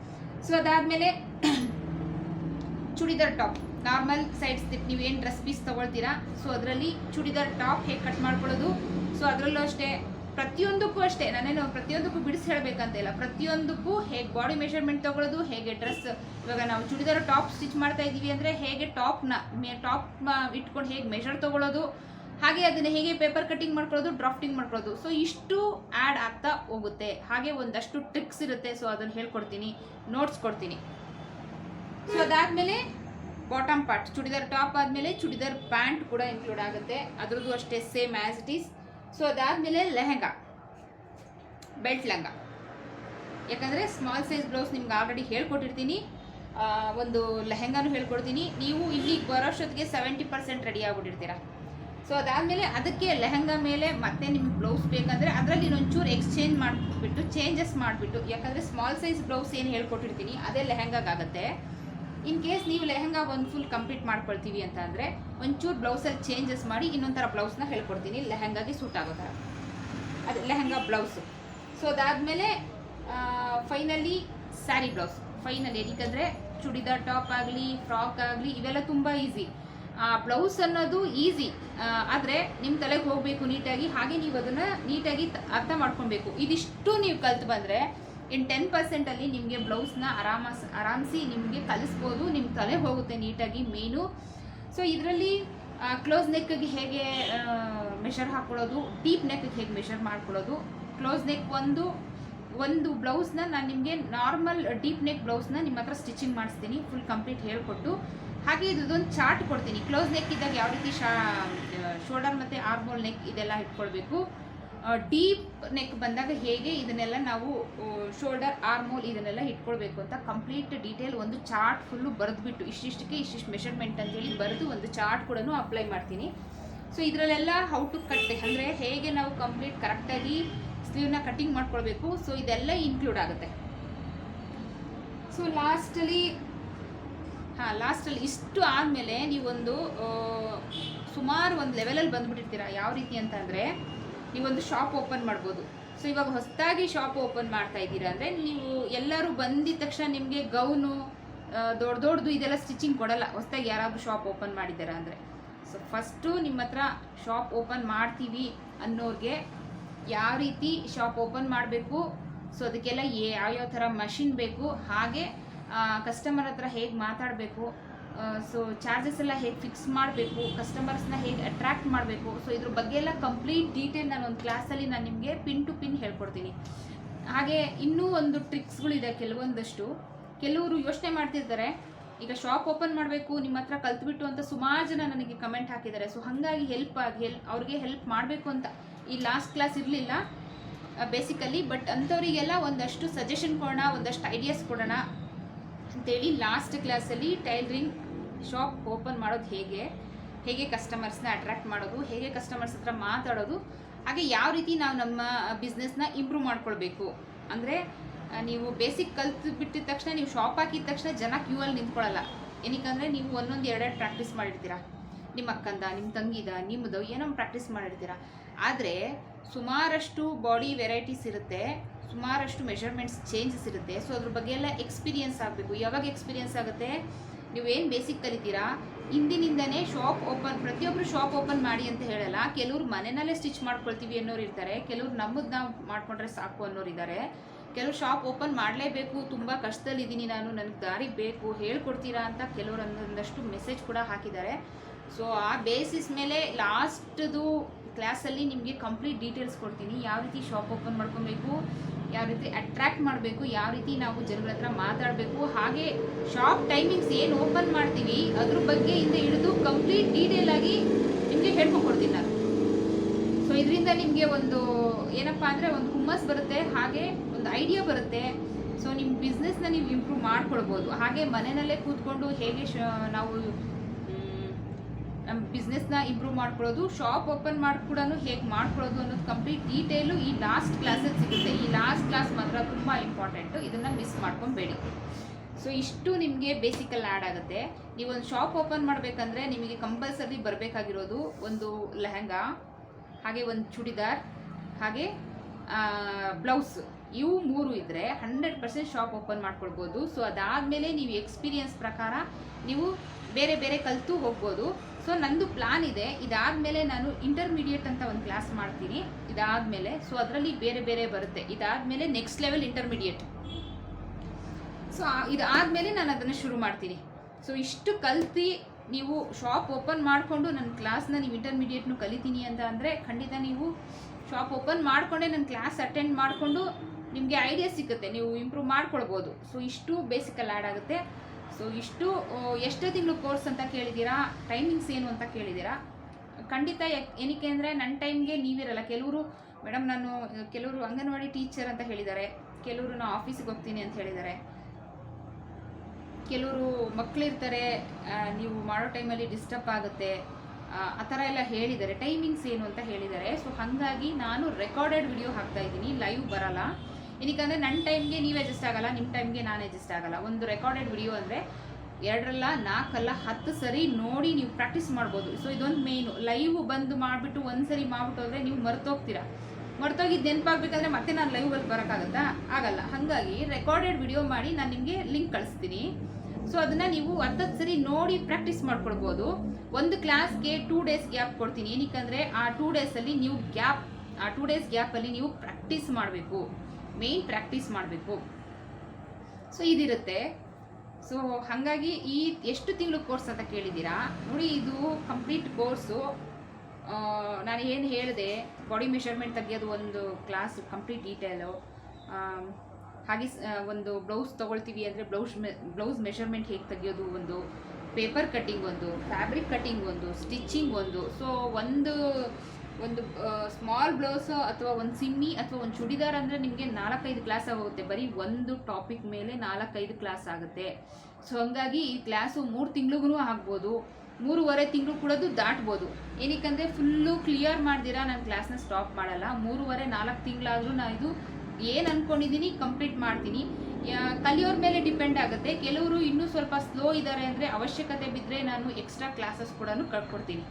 ಸೊ ಅದಾದಮೇಲೆ ಚೂಡಿದಾರ್ ಟಾಪ್ ನಾರ್ಮಲ್ ಸೈಡ್ಸ್ ನೀವು ಏನು ಡ್ರೆಸ್ ಪೀಸ್ ತೊಗೊಳ್ತೀರಾ? ಸೊ ಅದರಲ್ಲಿ ಚೂಡಿದಾರ್ ಟಾಪ್ ಹೇಗೆ ಕಟ್ ಮಾಡ್ಕೊಳ್ಳೋದು? ಸೊ ಅದರಲ್ಲೂ ಅಷ್ಟೇ ಪ್ರತಿಯೊಂದಕ್ಕೂ ಅಷ್ಟೇ, ನಾನೇನು ಪ್ರತಿಯೊಂದಕ್ಕೂ ಬಿಡಿಸಿ ಹೇಳಬೇಕಂತ ಇಲ್ಲ. ಪ್ರತಿಯೊಂದಕ್ಕೂ ಹೇಗೆ ಬಾಡಿ ಮೆಷರ್ಮೆಂಟ್ ತೊಗೊಳ್ಳೋದು ಹೇಗೆ ಡ್ರೆಸ್ ಇವಾಗ ನಾವು ಚುಡಿದಾರ ಟಾಪ್ ಸ್ಟಿಚ್ ಮಾಡ್ತಾ ಇದ್ದೀವಿ ಅಂದರೆ ಹೇಗೆ ಟಾಪ್ನ ಟಾಪ್ ಇಟ್ಕೊಂಡು ಹೇಗೆ ಮೆಷರ್ ತೊಗೊಳ್ಳೋದು ಹಾಗೆ ಅದನ್ನು ಹೇಗೆ ಪೇಪರ್ ಕಟ್ಟಿಂಗ್ ಮಾಡ್ಕೊಳ್ಳೋದು ಡ್ರಾಫ್ಟಿಂಗ್ ಮಾಡ್ಕೊಳ್ಳೋದು. ಸೊ ಇಷ್ಟು ಆ್ಯಡ್ ಆಗ್ತಾ ಹೋಗುತ್ತೆ. ಹಾಗೆ ಒಂದಷ್ಟು ಟ್ರಿಕ್ಸ್ ಇರುತ್ತೆ. ಸೊ ಅದನ್ನು ಹೇಳ್ಕೊಡ್ತೀನಿ ನೋಟ್ಸ್ ಕೊಡ್ತೀನಿ. ಸೊ ಅದಾದಮೇಲೆ ಬಾಟಮ್ ಪಾರ್ಟ್ ಚುಡಿದಾರ್ ಟಾಪ್ ಆದಮೇಲೆ ಚುಡಿದಾರ್ ಪ್ಯಾಂಟ್ ಕೂಡ ಇನ್ಕ್ಲೂಡ್ ಆಗುತ್ತೆ. ಅದರದ್ದು ಅಷ್ಟೇ same as it is so ಅದಾದಮೇಲೆ ಲೆಹಂಗಾ. ಬೆಲ್ಟ್ ಲಂಗ. ಯಾಕಂದರೆ ಸ್ಮಾಲ್ ಸೈಜ್ ಬ್ಲೌಸ್ ನಿಮ್ಗೆ ಆಲ್ರೆಡಿ ಹೇಳ್ಕೊಟ್ಟಿರ್ತೀನಿ. ಒಂದು ಲೆಹೆಂಗಾನು ಹೇಳ್ಕೊಡ್ತೀನಿ. ನೀವು ಇಲ್ಲಿಗೆ ಬರೋಷ್ಟೊತ್ತಿಗೆ ಸೆವೆಂಟಿ ಪರ್ಸೆಂಟ್ ರೆಡಿ ಆಗ್ಬಿಟ್ಟಿರ್ತೀರ. ಸೊ ಅದಾದಮೇಲೆ ಅದಕ್ಕೆ ಲೆಹಂಗಾ ಮೇಲೆ ಮತ್ತೆ ನಿಮ್ಗೆ ಬ್ಲೌಸ್ ಬೇಕಂದರೆ ಅದರಲ್ಲಿ ಇನ್ನೊಂಚೂರು ಎಕ್ಸ್ಚೇಂಜ್ ಮಾಡಿಬಿಟ್ಟು ಚೇಂಜಸ್ ಮಾಡಿಬಿಟ್ಟು, ಯಾಕಂದರೆ ಸ್ಮಾಲ್ ಸೈಜ್ ಬ್ಲೌಸ್ ಏನು ಹೇಳ್ಕೊಟ್ಟಿರ್ತೀನಿ, ಅದೇ ಲೆಹಂಗಾಗುತ್ತೆ ಇನ್ ಕೇಸ್ ನೀವು ಲೆಹಂಗಾ ಒಂದು ಫುಲ್ ಕಂಪ್ಲೀಟ್ ಮಾಡ್ಕೊಳ್ತೀವಿ ಅಂತ ಅಂದರೆ, ಒಂಚೂರು ಬ್ಲೌಸಲ್ಲಿ ಚೇಂಜಸ್ ಮಾಡಿ ಇನ್ನೊಂಥರ ಥರ ಬ್ಲೌಸ್ನ ಹೇಳ್ಕೊಡ್ತೀನಿ. ಲೆಹಂಗಾಗೆ ಸೂಟ್ ಆಗೋ ಥರ ಅದು ಲೆಹಂಗಾ ಬ್ಲೌಸ್ ಸೊ ಅದಾದಮೇಲೆ ಫೈನಲಿ ಸ್ಯಾರಿ ಬ್ಲೌಸ್ ಫೈನಲ್ ಏನಕ್ಕಂದರೆ ಚೂಡಿದಾರ್ ಟಾಪ್ ಆಗಲಿ ಫ್ರಾಕ್ ಆಗಲಿ, ಇವೆಲ್ಲ ತುಂಬ ಈಸಿ ಬ್ಲೌಸ್ ಅನ್ನೋದು ಈಸಿ ಆದರೆ ನಿಮ್ಮ ತಲೆಗೆ ಹೋಗಬೇಕು ನೀಟಾಗಿ, ಹಾಗೆ ನೀವು ಅದನ್ನು ನೀಟಾಗಿ ಅರ್ಥ ಮಾಡ್ಕೊಬೇಕು ಇದಿಷ್ಟು ನೀವು ಕಲ್ತು ಬಂದರೆ ಇನ್ ಟೆನ್ ಪರ್ಸೆಂಟಲ್ಲಿ ನಿಮಗೆ ಬ್ಲೌಸ್ನ ಆರಾಮ ಆರಾಮಿಸಿ ನಿಮಗೆ ಕಲಿಸ್ಬೋದು ನಿಮ್ಮ ತಲೆ ಹೋಗುತ್ತೆ ನೀಟಾಗಿ ಮೇನು ಸೊ ಇದರಲ್ಲಿ ಕ್ಲೋಸ್ ನೆಕ್ಗೆ ಹೇಗೆ ಮೆಷರ್ ಹಾಕ್ಕೊಳ್ಳೋದು ಡೀಪ್ ನೆಕ್ಗೆ ಹೇಗೆ ಮೆಷರ್ ಮಾಡ್ಕೊಳ್ಳೋದು ಕ್ಲೋಸ್ ನೆಕ್ ಒಂದು ಒಂದು ಬ್ಲೌಸ್ನ ನಾನು ನಿಮಗೆ ನಾರ್ಮಲ್ ಡೀಪ್ ನೆಕ್ ಬ್ಲೌಸ್ನ ನಿಮ್ಮ ಹತ್ರ ಸ್ಟಿಚಿಂಗ್ ಮಾಡಿಸ್ತೀನಿ ಫುಲ್ ಕಂಪ್ಲೀಟ್ ಹೇಳ್ಕೊಟ್ಟು. ಹಾಗೆ ಇದೊಂದು ಚಾರ್ಟ್ ಕೊಡ್ತೀನಿ. ಕ್ಲೋಸ್ ನೆಕ್ ಇದ್ದಾಗ ಯಾವ ರೀತಿ ಶೋಲ್ಡರ್ ಮತ್ತು ಆರ್ಮೋಲ್ ನೆಕ್ ಇದೆಲ್ಲ ಇಟ್ಕೊಳ್ಬೇಕು. ಡೀಪ್ ನೆಕ್ ಬಂದಾಗ ಹೇಗೆ ಇದನ್ನೆಲ್ಲ ನಾವು ಶೋಲ್ಡರ್ ಆರ್ಮೋಲ್ ಇದನ್ನೆಲ್ಲ ಇಟ್ಕೊಳ್ಬೇಕು ಅಂತ ಕಂಪ್ಲೀಟ್ ಡೀಟೇಲ್ ಒಂದು ಚಾರ್ಟ್ ಫುಲ್ಲು ಬರೆದ್ಬಿಟ್ಟು, ಇಷ್ಟಿಷ್ಟಕ್ಕೆ ಇಷ್ಟಿಷ್ಟು ಮೆಷರ್ಮೆಂಟ್ ಅಂತೇಳಿ ಬರೆದು ಒಂದು ಚಾರ್ಟ್ ಕೂಡ ಅಪ್ಲೈ ಮಾಡ್ತೀನಿ. ಸೊ ಇದರಲ್ಲೆಲ್ಲ ಹೌ ಟು ಕಟ್ ಅಂದರೆ ಹೇಗೆ ನಾವು ಕಂಪ್ಲೀಟ್ ಕರೆಕ್ಟಾಗಿ ಸ್ಲೀವ್ನ ಕಟ್ಟಿಂಗ್ ಮಾಡ್ಕೊಳ್ಬೇಕು. ಸೊ ಇದೆಲ್ಲ ಇನ್ಕ್ಲೂಡ್ ಆಗುತ್ತೆ. ಸೊ ಲಾಸ್ಟಲ್ಲಿ ಹಾಂ ಲಾಸ್ಟಲ್ಲಿ ಇಷ್ಟು ಆದಮೇಲೆ ನೀವೊಂದು ಸುಮಾರು ಒಂದು ಲೆವೆಲಲ್ಲಿ ಬಂದುಬಿಟ್ಟಿರ್ತೀರ? ಯಾವ ರೀತಿ ಅಂತ ಅಂದರೆ ನೀವೊಂದು ಶಾಪ್ ಓಪನ್ ಮಾಡ್ಬೋದು. ಸೊ ಇವಾಗ ಹೊಸದಾಗಿ ಶಾಪ್ ಓಪನ್ ಮಾಡ್ತಾ ಇದ್ದೀರಾ ಅಂದರೆ ನೀವು ಎಲ್ಲರೂ ಬಂದಿದ ತಕ್ಷಣ ನಿಮಗೆ ಗೌನು ದೊಡ್ಡ ದೊಡ್ಡದು ಇದೆಲ್ಲ ಸ್ಟಿಚಿಂಗ್ ಕೊಡಲ್ಲ. ಹೊಸದಾಗಿ ಯಾರಾದರೂ ಶಾಪ್ ಓಪನ್ ಮಾಡಿದ್ದಾರೆ ಅಂದರೆ. ಸೊ ಫಸ್ಟು ನಿಮ್ಮ ಹತ್ರ ಶಾಪ್ ಓಪನ್ ಮಾಡ್ತೀವಿ ಅನ್ನೋರಿಗೆ ಯಾವ ರೀತಿ ಶಾಪ್ ಓಪನ್ ಮಾಡಬೇಕು? ಸೊ ಅದಕ್ಕೆಲ್ಲ ಯಾವ್ಯಾವ ಥರ ಮಷಿನ್ ಬೇಕು? ಹಾಗೆ ಕಸ್ಟಮರ್ ಹತ್ರ ಹೇಗೆ ಮಾತಾಡಬೇಕು? ಸೊ ಚಾರ್ಜಸ್ ಎಲ್ಲ ಹೇಗೆ ಫಿಕ್ಸ್ ಮಾಡಬೇಕು ಕಸ್ಟಮರ್ಸ್ನ ಹೇಗೆ ಅಟ್ರಾಕ್ಟ್ ಮಾಡಬೇಕು ಸೊ ಇದ್ರ ಬಗ್ಗೆ ಎಲ್ಲ ಕಂಪ್ಲೀಟ್ ಡೀಟೇಲ್ ನಾನು ಒಂದು ಕ್ಲಾಸಲ್ಲಿ ನಾನು ನಿಮಗೆ ಪಿನ್ ಟು ಪಿನ್ ಹೇಳ್ಕೊಡ್ತೀನಿ. ಹಾಗೆ ಇನ್ನೂ ಒಂದು ಟ್ರಿಕ್ಸ್ಗಳಿದೆ ಕೆಲವೊಂದಷ್ಟು. ಕೆಲವರು ಯೋಚನೆ ಮಾಡ್ತಿರ್ತಾರೆ, ಈಗ ಶಾಪ್ ಓಪನ್ ಮಾಡಬೇಕು, ನಿಮ್ಮ ಹತ್ರ ಕಲ್ತ್ಬಿಟ್ಟು ಅಂತ ಸುಮಾರು ಜನ ನನಗೆ ಕಮೆಂಟ್ ಹಾಕಿದ್ದಾರೆ. ಸೊ ಹಾಗಾಗಿ ಹೆಲ್ಪ್ ಆಗಿ ಹೆಲ್ ಅವ್ರಿಗೆ ಹೆಲ್ಪ್ ಮಾಡಬೇಕು ಅಂತ ಈ ಲಾಸ್ಟ್ ಕ್ಲಾಸ್ ಇರಲಿಲ್ಲ ಬೇಸಿಕಲಿ ಬಟ್ ಅಂಥವರಿಗೆಲ್ಲ ಒಂದಷ್ಟು ಸಜೆಷನ್ ಕೊಡೋಣ, ಒಂದಷ್ಟು ಐಡಿಯಾಸ್ ಕೊಡೋಣ ಅಂತೇಳಿ ಲಾಸ್ಟ್ ಕ್ಲಾಸಲ್ಲಿ ಟೈಲರಿಂಗ್ ಶಾಪ್ ಓಪನ್ ಮಾಡೋದು ಹೇಗೆ? ಹೇಗೆ ಕಸ್ಟಮರ್ಸ್ನ ಅಟ್ರಾಕ್ಟ್ ಮಾಡೋದು? ಹೇಗೆ ಕಸ್ಟಮರ್ಸ್ ಹತ್ರ ಮಾತಾಡೋದು? ಹಾಗೆ ಯಾವ ರೀತಿ ನಾವು ನಮ್ಮ ಬಿಸ್ನೆಸ್ನ ಇಂಪ್ರೂವ್ ಮಾಡ್ಕೊಳ್ಬೇಕು? ಅಂದರೆ ನೀವು ಬೇಸಿಕ್ ಕಲ್ತು ಬಿಟ್ಟಿದ ತಕ್ಷಣ, ನೀವು ಶಾಪ್ ಹಾಕಿದ ತಕ್ಷಣ ಜನ ಕ್ಯೂ ಅಲ್ಲಿ ನಿಂತ್ಕೊಳ್ಳಲ್ಲ ಏನಕ್ಕಂದರೆ, ನೀವು ಒಂದೊಂದು ಎರಡೆರಡು ಪ್ರಾಕ್ಟೀಸ್ ಮಾಡಿರ್ತೀರ. ನಿಮ್ಮ ಅಕ್ಕಂದ, ನಿಮ್ಮ ತಂಗಿದ ನಿಮ್ಮದು ಏನೋ ಪ್ರಾಕ್ಟೀಸ್ ಮಾಡಿರ್ತೀರ. ಆದರೆ, ಸುಮಾರಷ್ಟು ಬಾಡಿ ವೆರೈಟೀಸ್ ಇರುತ್ತೆ, ಸುಮಾರಷ್ಟು ಮೆಷರ್ಮೆಂಟ್ಸ್ ಚೇಂಜಸ್ ಇರುತ್ತೆ. ಸೊ ಅದ್ರ ಬಗ್ಗೆ ಎಲ್ಲ ಎಕ್ಸ್ಪೀರಿಯನ್ಸ್ ಆಗಬೇಕು. ಯಾವಾಗ ಎಕ್ಸ್ಪೀರಿಯನ್ಸ್ ಆಗುತ್ತೆ? ನೀವೇನು ಬೇಸಿಕ್ ಕಲಿತೀರಾ? ಇಂದಿನಿಂದನೇ ಶಾಪ್ ಓಪನ್ ಪ್ರತಿಯೊಬ್ಬರು ಶಾಪ್ ಓಪನ್ ಮಾಡಿ ಅಂತ ಹೇಳಲ್ಲ. ಕೆಲವ್ರು ಮನೆಯಲ್ಲೇ ಸ್ಟಿಚ್ ಮಾಡ್ಕೊಳ್ತೀವಿ ಅನ್ನೋರು ಇರ್ತಾರೆ. ಕೆಲವ್ರು ನಮ್ಮದು ನಾವು ಮಾಡ್ಕೊಂಡ್ರೆ ಸಾಕು ಅನ್ನೋರು ಇದ್ದಾರೆ ಕೆಲವ್ರು ಶಾಪ್ ಓಪನ್ ಮಾಡಲೇಬೇಕು. ತುಂಬ ಕಷ್ಟದಲ್ಲಿದ್ದೀನಿ ನಾನು. ನನಗೆ ದಾರಿ ಬೇಕು. ಹೇಳ್ಕೊಡ್ತೀರಾ ಅಂತ ಕೆಲವರು ಒಂದೊಂದಷ್ಟು ಮೆಸೇಜ್ ಕೂಡ ಹಾಕಿದ್ದಾರೆ. ಸೊ ಆ ಬೇಸಿಸ್ ಮೇಲೆ ಲಾಸ್ಟ್ದು ಕ್ಲಾಸಲ್ಲಿ ನಿಮಗೆ ಕಂಪ್ಲೀಟ್ ಡೀಟೇಲ್ಸ್ ಕೊಡ್ತೀನಿ. ಯಾವ ರೀತಿ ಶಾಪ್ ಓಪನ್ ಮಾಡ್ಕೊಬೇಕು? ಯಾವ ರೀತಿ ಅಟ್ರ್ಯಾಕ್ಟ್ ಮಾಡಬೇಕು, ಯಾವ ರೀತಿ ನಾವು ಜನಗಳ ಹತ್ರ ಮಾತಾಡಬೇಕು, ಹಾಗೆ ಶಾಪ್ ಟೈಮಿಂಗ್ಸ್ ಏನು ಓಪನ್ ಮಾಡ್ತೀವಿ, ಅದ್ರ ಬಗ್ಗೆ ಇಂದ ಹಿಡಿದು ಕಂಪ್ಲೀಟ್ ಡೀಟೇಲ್ ಆಗಿ ನಿಮಗೆ ಹೇಳ್ಕೊಂಡ್ಕೊಡ್ತೀನಿ ನಾನು. ಸೊ ಇದರಿಂದ ನಿಮಗೆ ಒಂದು ಏನಪ್ಪ ಅಂದರೆ ಒಂದು ಹುಮ್ಮಸ್ ಬರುತ್ತೆ, ಹಾಗೆ ಒಂದು ಐಡಿಯಾ ಬರುತ್ತೆ. ಸೊ ನಿಮ್ಮ ಬಿಸ್ನೆಸ್ನ ನೀವು ಇಂಪ್ರೂವ್ ಮಾಡ್ಕೊಳ್ಬೋದು. ಹಾಗೆ ಮನೆಯಲ್ಲೇ ಕೂತ್ಕೊಂಡು ಹೇಗೆ ನಾವು ಬಿಸ್ನೆಸ್ನ ಇಂಪ್ರೂವ್ ಮಾಡ್ಕೊಳ್ಳೋದು ಶಾಪ್ ಓಪನ್ ಮಾಡಿ ಕೂಡ ಹೇಗೆ ಮಾಡ್ಕೊಳ್ಳೋದು ಅನ್ನೋದು ಕಂಪ್ಲೀಟ್ ಡೀಟೇಲು ಈ ಲಾಸ್ಟ್ ಕ್ಲಾಸಲ್ಲಿ ಸಿಗುತ್ತೆ. ಈ ಲಾಸ್ಟ್ ಕ್ಲಾಸ್ ಮಾತ್ರ ತುಂಬ ಇಂಪಾರ್ಟೆಂಟು ಇದನ್ನು ಮಿಸ್ ಮಾಡ್ಕೊಬೇಡಿ. ಸೊ ಇಷ್ಟು ನಿಮಗೆ ಬೇಸಿಕಲ್ಲಿ ಆ್ಯಡ್ ಆಗುತ್ತೆ. ನೀವೊಂದು ಶಾಪ್ ಓಪನ್ ಮಾಡಬೇಕಂದ್ರೆ ನಿಮಗೆ ಕಂಪಲ್ಸರಿ ಬರಬೇಕಾಗಿರೋದು ಒಂದು ಲೆಹಂಗಾ, ಹಾಗೆ ಒಂದು ಚೂಡಿದಾರ್, ಹಾಗೆ ಬ್ಲೌಸ್ ಇವು ಮೂರು ಇದ್ದರೆ ಹಂಡ್ರೆಡ್ ಪರ್ಸೆಂಟ್ ಶಾಪ್ ಓಪನ್ ಮಾಡ್ಕೊಳ್ಬೋದು. ಸೊ ಅದಾದಮೇಲೆ ನೀವು ಎಕ್ಸ್ಪೀರಿಯನ್ಸ್ ಪ್ರಕಾರ ನೀವು ಬೇರೆ ಬೇರೆ ಕಲಿತು ಹೋಗ್ಬೋದು. ಸೊ ನಂದು ಪ್ಲಾನ್ ಇದೆ. ಇದಾದಮೇಲೆ ನಾನು ಇಂಟರ್ಮೀಡಿಯೇಟ್ ಅಂತ ಒಂದು ಕ್ಲಾಸ್ ಮಾಡ್ತೀನಿ. ಇದಾದಮೇಲೆ ಸೊ ಅದರಲ್ಲಿ ಬೇರೆ ಬೇರೆ ಬರುತ್ತೆ. ಇದಾದಮೇಲೆ ನೆಕ್ಸ್ಟ್ ಲೆವೆಲ್ ಇಂಟರ್ಮೀಡಿಯೇಟ್ ಸೊ ಇದಾದಮೇಲೆ ನಾನು ಅದನ್ನು ಶುರು ಮಾಡ್ತೀನಿ. ಸೊ ಇಷ್ಟು ಕಲ್ತು ನೀವು ಶಾಪ್ ಓಪನ್ ಮಾಡಿಕೊಂಡು ನನ್ನ ಕ್ಲಾಸ್ನ ನೀವು ಇಂಟರ್ಮೀಡಿಯೇಟ್ನು ಕಲಿತೀನಿ ಅಂತ ಅಂದರೆ ಖಂಡಿತ ನೀವು ಶಾಪ್ ಓಪನ್ ಮಾಡಿಕೊಂಡೇ ನನ್ನ ಕ್ಲಾಸ್ ಅಟೆಂಡ್ ಮಾಡಿಕೊಂಡು ನಿಮಗೆ ಐಡಿಯಾ ಸಿಗುತ್ತೆ. ನೀವು ಇಂಪ್ರೂವ್ ಮಾಡ್ಕೊಳ್ಬೋದು. ಸೊ ಇಷ್ಟು ಬೇಸಿಕಲ್ಲಿ ಆ್ಯಡ್ ಆಗುತ್ತೆ. ಸೊ ಇಷ್ಟು ಎಷ್ಟು ತಿಂಗಳು ಕೋರ್ಸ್ ಅಂತ ಕೇಳಿದ್ದೀರಾ ಟೈಮಿಂಗ್ಸ್ ಏನು ಅಂತ ಕೇಳಿದ್ದೀರಾ ಖಂಡಿತ ಏನಕ್ಕೆ ಅಂದರೆ ನನ್ನ ಟೈಮ್ಗೆ ನೀವಿರಲ್ಲ. ಕೆಲವರು, ಮೇಡಮ್ ನಾನು, ಕೆಲವರು ಅಂಗನವಾಡಿ ಟೀಚರ್ ಅಂತ ಹೇಳಿದ್ದಾರೆ. ಕೆಲವರು ನಾನು ಆಫೀಸಿಗೆ ಹೋಗ್ತೀನಿ ಅಂತ ಹೇಳಿದ್ದಾರೆ. ಕೆಲವರು ಮಕ್ಕಳಿರ್ತಾರೆ ನೀವು ಮಾಡೋ ಟೈಮಲ್ಲಿ ಡಿಸ್ಟರ್ಬ್ ಆಗುತ್ತೆ. ಆ ಥರ ಎಲ್ಲ ಹೇಳಿದ್ದಾರೆ. ಟೈಮಿಂಗ್ಸ್ ಏನು ಅಂತ ಹೇಳಿದ್ದಾರೆ. ಸೊ ಹಾಗಾಗಿ ನಾನು ರೆಕಾರ್ಡೆಡ್ ವಿಡಿಯೋ ಹಾಕ್ತಾ ಇದ್ದೀನಿ. ಲೈವ್ ಬರಲ್ಲ. ಏನಕ್ಕಂದರೆ ನನ್ನ ಟೈಮ್ಗೆ ನೀವು ಅಡ್ಜಸ್ಟ್ ಆಗಲ್ಲ ನಿಮ್ಮ ಟೈಮ್ಗೆ ನಾನು ಅಡ್ಜಸ್ಟ್ ಆಗಲ್ಲ. ಒಂದು ರೆಕಾರ್ಡೆಡ್ ವಿಡಿಯೋ ಅಂದರೆ ಎರಡರಲ್ಲ ನಾಲ್ಕಲ್ಲ ಹತ್ತು ಸರಿ ನೋಡಿ ನೀವು ಪ್ರಾಕ್ಟೀಸ್ ಮಾಡ್ಬೋದು. ಸೊ ಇದೊಂದು ಮೇಯ್ನು ಲೈವ್ ಬಂದು ಮಾಡಿಬಿಟ್ಟು ಒಂದು ಸರಿ ಮಾಡ್ಬಿಟ್ಟು ಅಂದರೆ ನೀವು ಮರ್ತೋಗ್ತೀರಾ. ಮರ್ತೋಗಿದ್ದು ನೆನಪಾಗಬೇಕಂದ್ರೆ ಮತ್ತೆ ನಾನು ಲೈವಲ್ಲಿ ಬರೋಕ್ಕಾಗತ್ತಾ? ಆಗಲ್ಲ. ಹಾಗಾಗಿ ರೆಕಾರ್ಡೆಡ್ ವಿಡಿಯೋ ಮಾಡಿ ನಾನು ನಿಮಗೆ ಲಿಂಕ್ ಕಳಿಸ್ತೀನಿ. ಸೊ ಅದನ್ನು ನೀವು ಹತ್ತತ್ತು ಸರಿ ನೋಡಿ ಪ್ರಾಕ್ಟೀಸ್ ಮಾಡ್ಕೊಳ್ಬೋದು. ಒಂದು ಕ್ಲಾಸ್ಗೆ ಟೂ ಡೇಸ್ ಗ್ಯಾಪ್ ಕೊಡ್ತೀನಿ. ಏನಕ್ಕಂದರೆ ಆ ಟೂ ಡೇಸಲ್ಲಿ ನೀವು ಗ್ಯಾಪ್ ಆ ಟೂ ಡೇಸ್ ಗ್ಯಾಪಲ್ಲಿ ನೀವು ಪ್ರಾಕ್ಟೀಸ್ ಮಾಡಬೇಕು. ಮೇಯ್ನ್ ಪ್ರಾಕ್ಟೀಸ್ ಮಾಡಬೇಕು. ಸೊ ಇದಿರುತ್ತೆ. ಸೊ ಹಾಗಾಗಿ ಈ ಎಷ್ಟು ತಿಂಗಳು ಕೋರ್ಸ್ ಅಂತ ಕೇಳಿದ್ದೀರಾ? ನೋಡಿ, ಇದು ಕಂಪ್ಲೀಟ್ ಕೋರ್ಸು ನಾನು ಏನು ಹೇಳಿದೆ ಬಾಡಿ ಮೆಷರ್ಮೆಂಟ್ ತೆಗೆಯೋದು ಒಂದು ಕ್ಲಾಸ್ ಕಂಪ್ಲೀಟ್ ಡೀಟೇಲು ಹಾಗೆ ಒಂದು ಬ್ಲೌಸ್ ತೊಗೊಳ್ತೀವಿ ಅಂದರೆ ಬ್ಲೌಸ್ ಮೆ ಬ್ಲೌಸ್ ಮೆಷರ್ಮೆಂಟ್ ಹೇಗೆ ತೆಗೆಯೋದು ಒಂದು ಪೇಪರ್ ಕಟ್ಟಿಂಗ್ ಒಂದು ಫ್ಯಾಬ್ರಿಕ್ ಕಟ್ಟಿಂಗ್ ಒಂದು ಸ್ಟಿಚಿಂಗ್ ಒಂದು. ಸೊ ಒಂದು ಒಂದು ಸ್ಮಾಲ್ ಬ್ಲೌಸ್ ಅಥವಾ ಒಂದು ಸಿಮ್ಮಿ ಅಥವಾ ಒಂದು ಚೂಡಿದಾರ್ ಅಂದರೆ ನಿಮಗೆ ನಾಲ್ಕೈದು ಕ್ಲಾಸ್ ಆಗುತ್ತೆ ಬರೀ ಒಂದು ಟಾಪಿಕ್ ಮೇಲೆ ನಾಲ್ಕೈದು ಕ್ಲಾಸ್ ಆಗುತ್ತೆ. ಸೊ ಹಂಗಾಗಿ ಈ ಕ್ಲಾಸು ಮೂರು ತಿಂಗಳಿಗೂ ಆಗ್ಬೋದು. ಮೂರುವರೆ ತಿಂಗಳು ಕೂಡದು ದಾಟ್ಬೋದು. ಏನಕ್ಕಂದರೆ ಫುಲ್ಲು ಕ್ಲಿಯರ್ ಮಾಡ್ದಿರಾ, ನಾನು ಕ್ಲಾಸ್ನ ಸ್ಟಾಪ್ ಮಾಡಲ್ಲ. ಮೂರುವರೆ, ನಾಲ್ಕು ತಿಂಗಳಾದರೂ ನಾನು ಇದು ಏನು ಅಂದ್ಕೊಂಡಿದ್ದೀನಿ ಕಂಪ್ಲೀಟ್ ಮಾಡ್ತೀನಿ. ಕಲಿಯೋರ ಮೇಲೆ ಡಿಪೆಂಡ್ ಆಗುತ್ತೆ. ಕೆಲವರು ಇನ್ನೂ ಸ್ವಲ್ಪ ಸ್ಲೋ ಇದ್ದಾರೆ ಅಂದರೆ ಅವಶ್ಯಕತೆ ಬಿದ್ದರೆ ನಾನು ಎಕ್ಸ್ಟ್ರಾ ಕ್ಲಾಸಸ್ ಕೂಡ ಕಳ್ಕೊಡ್ತೀನಿ.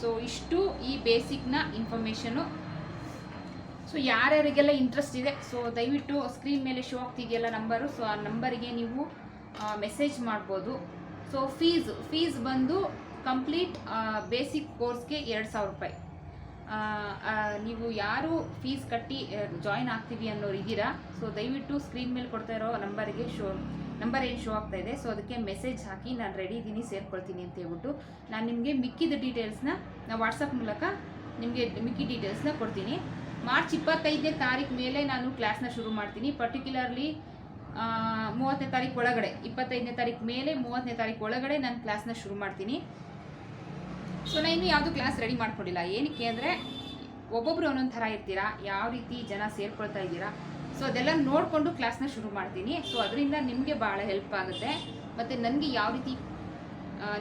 ಸೊ ಇಷ್ಟು ಈ ಬೇಸಿಕ್ನ ಇನ್ಫಾರ್ಮೇಷನು ಸೊ ಯಾರ್ಯಾರಿಗೆಲ್ಲ ಇಂಟ್ರೆಸ್ಟ್ ಇದೆ ಸೊ ದಯವಿಟ್ಟು ಸ್ಕ್ರೀನ್ ಮೇಲೆ ಶೋ ಆಗ್ತಿದೆಯಲ್ಲ ನಂಬರು ಸೊ ಆ ನಂಬರಿಗೆ ನೀವು ಮೆಸೇಜ್ ಮಾಡ್ಬೋದು. ಸೊ ಫೀಸ್ ಫೀಸ್ ಬಂದು ಕಂಪ್ಲೀಟ್ ಬೇಸಿಕ್ ಕೋರ್ಸ್ಗೆ ಎರಡು ಸಾವಿರ ರೂಪಾಯಿ. ನೀವು ಯಾರು ಫೀಸ್ ಕಟ್ಟಿ ಜಾಯಿನ್ ಆಗ್ತೀವಿ ಅನ್ನೋರು ಇದ್ದೀರಾ ಸೊ ದಯವಿಟ್ಟು ಸ್ಕ್ರೀನ್ ಮೇಲೆ ಕೊಡ್ತಾ ಇರೋ ನಂಬರಿಗೆ ಶೋ ನಂಬರ್ ಏನು ಶೋ ಆಗ್ತಾ ಇದೆ. ಸೊ ಅದಕ್ಕೆ ಮೆಸೇಜ್ ಹಾಕಿ ನಾನು ರೆಡಿ ಇದ್ದೀನಿ, ಸೇರ್ಕೊಳ್ತೀನಿ ಅಂತ ಹೇಳ್ಬಿಟ್ಟು ನಾನು ನಿಮಗೆ ಮಿಕ್ಕಿದ ಡೀಟೇಲ್ಸ್ನ ನಾನು ವಾಟ್ಸಪ್ ಮೂಲಕ ನಿಮಗೆ ಮಿಕ್ಕಿ ಡೀಟೇಲ್ಸ್ನ ಕೊಡ್ತೀನಿ. ಮಾರ್ಚ್ ಇಪ್ಪತ್ತೈದನೇ ತಾರೀಕು ಮೇಲೆ ನಾನು ಕ್ಲಾಸ್ನ ಶುರು ಮಾಡ್ತೀನಿ. ಪರ್ಟಿಕ್ಯುಲರ್ಲಿ ಮೂವತ್ತನೇ ತಾರೀಕು ಒಳಗಡೆ, ಇಪ್ಪತ್ತೈದನೇ ತಾರೀಕು ಮೇಲೆ ಮೂವತ್ತನೇ ತಾರೀಕು ಒಳಗಡೆ ನಾನು ಕ್ಲಾಸ್ನ ಶುರು ಮಾಡ್ತೀನಿ. ಸೊ ನಾನು ಇನ್ನೂ ಯಾವುದು ಕ್ಲಾಸ್ ರೆಡಿ ಮಾಡ್ಕೊಂಡಿಲ್ಲ. ಏನಕ್ಕೆ ಅಂದರೆ, ಒಬ್ಬೊಬ್ರು ಒಂದೊಂದು ಥರ ಇರ್ತೀರಾ? ಯಾವ ರೀತಿ ಜನ ಸೇರ್ಕೊಳ್ತಾ ಇದ್ದೀರಾ? ಸೊ ಅದೆಲ್ಲ ನೋಡಿಕೊಂಡು ಕ್ಲಾಸ್ನ ಶುರು ಮಾಡ್ತೀನಿ. ಸೊ ಅದರಿಂದ ನಿಮಗೆ ಭಾಳ ಹೆಲ್ಪ್ ಆಗುತ್ತೆ. ಮತ್ತು ನನಗೆ ಯಾವ ರೀತಿ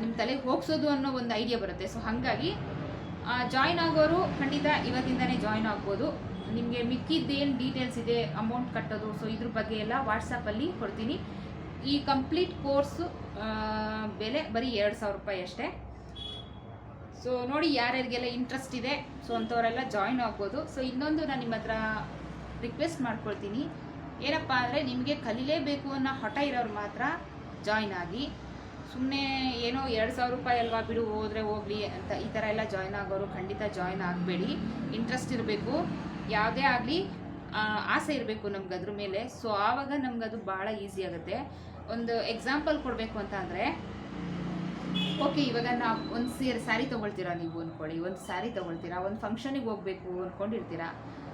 ನಿಮ್ಮ ತಲೆಗೆ ಹೋಗ್ಸೋದು ಅನ್ನೋ ಒಂದು ಐಡಿಯಾ ಬರುತ್ತೆ. ಸೊ ಹಾಗಾಗಿ ಜಾಯ್ನ್ ಆಗೋರು ಖಂಡಿತ ಇವತ್ತಿಂದನೇ ಜಾಯ್ನ್ ಆಗ್ಬೋದು. ನಿಮಗೆ ಮಿಕ್ಕಿದ್ದೇನು ಡೀಟೇಲ್ಸ್ ಇದೆ ಅಮೌಂಟ್ ಕಟ್ಟೋದು ಸೊ ಇದ್ರ ಬಗ್ಗೆ ಎಲ್ಲ ವಾಟ್ಸಪ್ಪಲ್ಲಿ ಕೊಡ್ತೀನಿ. ಈ ಕಂಪ್ಲೀಟ್ ಕೋರ್ಸು ಬೆಲೆ ಬರೀ ಎರಡು ಸಾವಿರ ರೂಪಾಯಿ ಅಷ್ಟೇ. ಸೊ ನೋಡಿ ಯಾರ್ಯಾರಿಗೆಲ್ಲ ಇಂಟ್ರೆಸ್ಟ್ ಇದೆ ಸೊ ಅಂಥವರೆಲ್ಲ ಜಾಯ್ನ್ ಆಗ್ಬೋದು. ಸೊ ಇನ್ನೊಂದು ನಾನು ನಿಮ್ಮ ಹತ್ರ ರಿಕ್ವೆಸ್ಟ್ ಮಾಡ್ಕೊಳ್ತೀನಿ. ಏನಪ್ಪ ಅಂದರೆ ನಿಮಗೆ ಕಲಿಲೇಬೇಕು ಅನ್ನೋ ಹಠ ಇರೋರು ಮಾತ್ರ ಜಾಯ್ನ್ ಆಗಿ. ಸುಮ್ಮನೆ ಏನೋ ಎರಡು ಸಾವಿರ ರೂಪಾಯಿ ಅಲ್ವಾ ಬಿಡು, ಹೋದರೆ ಹೋಗಲಿ ಅಂತ ಈ ಥರ ಎಲ್ಲ ಜಾಯ್ನ್ ಆಗೋರು ಖಂಡಿತ ಜಾಯ್ನ್ ಆಗಬೇಡಿ. ಇಂಟ್ರೆಸ್ಟ್ ಇರಬೇಕು. ಯಾವುದೇ ಆಗಲಿ ಆಸೆ ಇರಬೇಕು ನಮ್ಗೆ ಅದ್ರ ಮೇಲೆ. ಸೊ ಆವಾಗ ನಮ್ಗದು ಭಾಳ ಈಸಿ ಆಗುತ್ತೆ. ಒಂದು ಎಕ್ಸಾಂಪಲ್ ಕೊಡಬೇಕು ಅಂತ ಅಂದರೆ, ಓಕೆ, ಇವಾಗ ನಾವು ಒಂದು ಸೀರೆ ಸ್ಯಾರಿ ತೊಗೊಳ್ತೀರಾ ನೀವು ಅಂದ್ಕೊಳ್ಳಿ ಒಂದು ಸ್ಯಾರಿ ತೊಗೊಳ್ತೀರಾ? ಒಂದು ಫಂಕ್ಷನಿಗೆ ಹೋಗಬೇಕು ಅಂದ್ಕೊಂಡಿರ್ತೀರಾ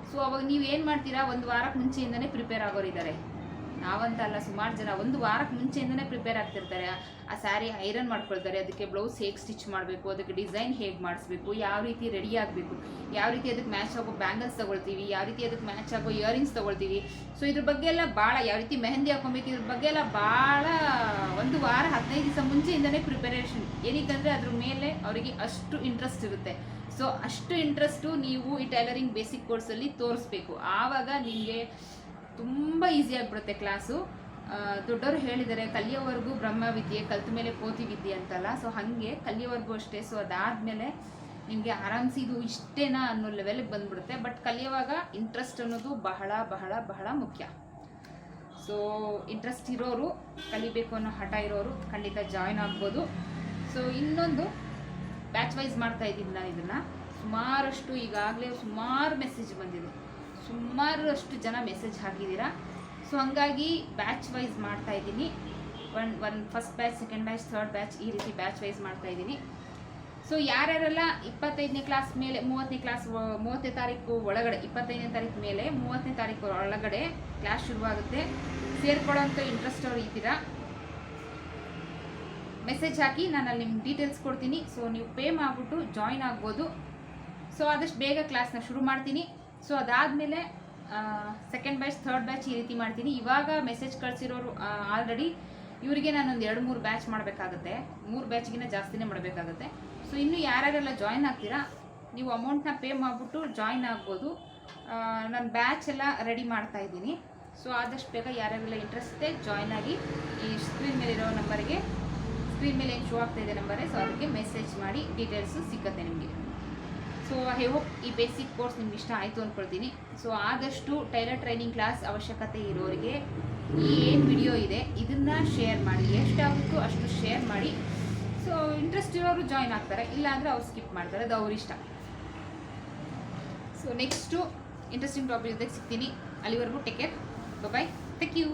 ಸೊ ಅವಾಗ ನೀವು ಏನು ಮಾಡ್ತೀರಾ? ಒಂದು ವಾರಕ್ಕೆ ಮುಂಚೆಯಿಂದನೇ ಪ್ರಿಪೇರ್ ಆಗೋರಿದ್ದಾರೆ. ನಾವಂತ ಅಲ್ಲ ಸುಮಾರು ಜನ ಒಂದು ವಾರಕ್ಕೆ ಮುಂಚೆಯಿಂದನೇ ಪ್ರಿಪೇರ್ ಆಗ್ತಿರ್ತಾರೆ. ಆ ಸ್ಯಾರಿ ಐರನ್ ಮಾಡ್ಕೊಳ್ತಾರೆ. ಅದಕ್ಕೆ ಬ್ಲೌಸ್ ಹೇಗೆ ಸ್ಟಿಚ್ ಮಾಡಬೇಕು? ಅದಕ್ಕೆ ಡಿಸೈನ್ ಹೇಗೆ ಮಾಡಿಸ್ಬೇಕು? ಯಾವ ರೀತಿ ರೆಡಿ ಆಗಬೇಕು? ಯಾವ ರೀತಿ ಅದಕ್ಕೆ ಮ್ಯಾಚ್ ಆಗೋ ಬ್ಯಾಂಗಲ್ಸ್ ತೊಗೊಳ್ತೀವಿ? ಯಾವ ರೀತಿ ಅದಕ್ಕೆ ಮ್ಯಾಚ್ ಆಗೋ ಇಯರಿಂಗ್ಸ್ ತೊಗೊಳ್ತೀವಿ? ಸೊ ಇದ್ರ ಬಗ್ಗೆ ಎಲ್ಲ ಭಾಳ ಯಾವ ರೀತಿ ಮೆಹಂದಿ ಹಾಕೊಬೇಕು ಇದ್ರ ಬಗ್ಗೆ ಎಲ್ಲ ಭಾಳ ಒಂದು ವಾರ ಹದಿನೈದು ದಿವಸ ಮುಂಚೆಯಿಂದನೇ ಪ್ರಿಪರೇಷನ್ ಏನಕ್ಕಂದರೆ ಅದ್ರ ಮೇಲೆ ಅವರಿಗೆ ಅಷ್ಟು ಇಂಟ್ರೆಸ್ಟ್ ಇರುತ್ತೆ. ಸೊ ಅಷ್ಟು ಇಂಟ್ರೆಸ್ಟು ನೀವು ಈ ಟೈಲರಿಂಗ್ ಬೇಸಿಕ್ ಕೋರ್ಸಲ್ಲಿ ತೋರಿಸ್ಬೇಕು. ಆವಾಗ ನಿಮಗೆ ತುಂಬ ಈಸಿ ಆಗಿಬಿಡುತ್ತೆ ಕ್ಲಾಸು ದೊಡ್ಡವರು ಹೇಳಿದ್ದಾರೆ ಕಲಿಯೋವರೆಗೂ ಬ್ರಹ್ಮ ವಿದ್ಯೆ ಕಲ್ತ ಮೇಲೆ ಕೋತಿ ವಿದ್ಯೆ ಅಂತಲ್ಲ. ಸೊ ಹಾಗೆ ಕಲಿಯೋವರೆಗೂ ಅಷ್ಟೇ. ಸೊ ಅದಾದಮೇಲೆ ನಿಮಗೆ ಆರಾಮ್ಸಿ ಇದು ಇಷ್ಟೇನಾ ಅನ್ನೋ ಲೆವೆಲ್ಗೆ ಬಂದ್ಬಿಡುತ್ತೆ. ಬಟ್ ಕಲಿಯೋವಾಗ ಇಂಟ್ರೆಸ್ಟ್ ಅನ್ನೋದು ಬಹಳ ಬಹಳ ಬಹಳ ಮುಖ್ಯ. ಸೊ ಇಂಟ್ರೆಸ್ಟ್ ಇರೋರು ಕಲಿಬೇಕು ಅನ್ನೋ ಹಠ ಇರೋರು ಖಂಡಿತ ಜಾಯ್ನ್ ಆಗ್ಬೋದು. ಸೊ ಇನ್ನೊಂದು ಬ್ಯಾಚ್ ವೈಸ್ ಮಾಡ್ತಾ ಇದ್ದೀನಿ ನಾನು ಇದನ್ನು. ಸುಮಾರಷ್ಟು ಈಗಾಗಲೇ ಸುಮಾರು ಮೆಸೇಜ್ ಬಂದಿದೆ. ಸುಮಾರಷ್ಟು ಜನ ಮೆಸೇಜ್ ಹಾಕಿದ್ದೀರಾ. ಸೊ ಹಂಗಾಗಿ ಬ್ಯಾಚ್ ವೈಸ್ ಮಾಡ್ತಾ ಇದ್ದೀನಿ. One one first batch second batch third batch ಈ ರೀತಿ ಬ್ಯಾಚ್ ವೈಸ್ ಮಾಡ್ತಾ ಇದ್ದೀನಿ. ಸೊ ಯಾರ್ಯಾರೆಲ್ಲ ಇಪ್ಪತ್ತೈದನೇ ಕ್ಲಾಸ್ ಮೇಲೆ, ಮೂವತ್ತನೇ ಕ್ಲಾಸ್ ಮೂವತ್ತನೇ ತಾರೀಕು ಒಳಗಡೆ, ಇಪ್ಪತ್ತೈದನೇ ತಾರೀಕು ಮೇಲೆ, ಮೂವತ್ತನೇ ತಾರೀಕು ಒಳಗಡೆ ಕ್ಲಾಸ್ ಶುರುವಾಗುತ್ತೆ. ಸೇರ್ಕೊಳ್ಳೋಂಥ ಇಂಟ್ರೆಸ್ಟ್ ಅವ್ರು ಇದ್ದೀರಾ? ಮೆಸೇಜ್ ಹಾಕಿ ನಾನು ಅಲ್ಲಿ ನಿಮ್ಗೆ ಡೀಟೇಲ್ಸ್ ಕೊಡ್ತೀನಿ. ಸೊ ನೀವು ಪೇ ಮಾಡಿಬಿಟ್ಟು ಜಾಯಿನ್ ಆಗ್ಬೋದು. ಸೊ ಆದಷ್ಟು ಬೇಗ ಕ್ಲಾಸ್ನ ಶುರು ಮಾಡ್ತೀನಿ. ಸೊ ಅದಾದಮೇಲೆ ಸೆಕೆಂಡ್ ಬ್ಯಾಚ್ ಥರ್ಡ್ ಬ್ಯಾಚ್ ಈ ರೀತಿ ಮಾಡ್ತೀನಿ. ಇವಾಗ ಮೆಸೇಜ್ ಕಳಿಸಿರೋರು ಆಲ್ರೆಡಿ ಇವರಿಗೆ ನಾನೊಂದು ಎರಡು, ಮೂರು ಬ್ಯಾಚ್ ಮಾಡಬೇಕಾಗುತ್ತೆ. ಮೂರು ಬ್ಯಾಚ್ಗಿಂತ ಜಾಸ್ತಿನೇ ಮಾಡಬೇಕಾಗುತ್ತೆ. ಸೊ ಇನ್ನೂ ಯಾರ್ಯಾರೆಲ್ಲ ಜಾಯ್ನ್ ಆಗ್ತೀರಾ, ನೀವು ಅಮೌಂಟ್ನ ಪೇ ಮಾಡಿಬಿಟ್ಟು ಜಾಯ್ನ್ ಆಗ್ಬೋದು. ನಾನು ಬ್ಯಾಚ್ ಎಲ್ಲ ರೆಡಿ ಮಾಡ್ತಾ ಇದ್ದೀನಿ. ಸೊ ಆದಷ್ಟು ಬೇಗ ಯಾರ್ಯಾರೆಲ್ಲ ಇಂಟ್ರೆಸ್ಟ್ ಇದೆ ಜಾಯ್ನ್ ಆಗಿ ಈ ಸ್ಕ್ರೀನ್ ಮೇಲಿರೋ ನಂಬರಿಗೆ ಸ್ಕ್ರೀನ್ ಮೇಲೆ ಏನು ಶೋ ಆಗ್ತಾ ಇದೆ ನಂಬರೇ ಸೊ ಅದಕ್ಕೆ ಮೆಸೇಜ್ ಮಾಡಿ ಡೀಟೇಲ್ಸು ಸಿಕ್ಕತ್ತೆ ನಿಮಗೆ. ಸೊ ಐ ಹೋಪ್ ಈ ಬೇಸಿಕ್ ಕೋರ್ಸ್ ನಿಮ್ಗೆ ಇಷ್ಟ ಆಯಿತು ಅಂದ್ಕೊಳ್ತೀನಿ ಸೊ ಆದಷ್ಟು ಟೈಲರ್ ಟ್ರೈನಿಂಗ್ ಕ್ಲಾಸ್ ಅವಶ್ಯಕತೆ ಇರೋರಿಗೆ ಈ ಏನು ವಿಡಿಯೋ ಇದೆ, ಇದನ್ನು ಶೇರ್ ಮಾಡಿ. ಎಷ್ಟಾಗುತ್ತೋ ಅಷ್ಟು ಶೇರ್ ಮಾಡಿ. ಸೊ ಇಂಟ್ರೆಸ್ಟ್ ಇರೋರು ಜಾಯ್ನ್ ಆಗ್ತಾರೆ. ಇಲ್ಲಾಂದರೆ ಅವ್ರು ಸ್ಕಿಪ್ ಮಾಡ್ತಾರೆ. ಅದು ಅವ್ರ ಇಷ್ಟ. ಸೊ ನೆಕ್ಸ್ಟು ಇಂಟ್ರೆಸ್ಟಿಂಗ್ ಟಾಪಿಕ್ ಜೊತೆಗೆ ಸಿಗ್ತೀನಿ. ಅಲ್ಲಿವರೆಗೂ take care bye thank you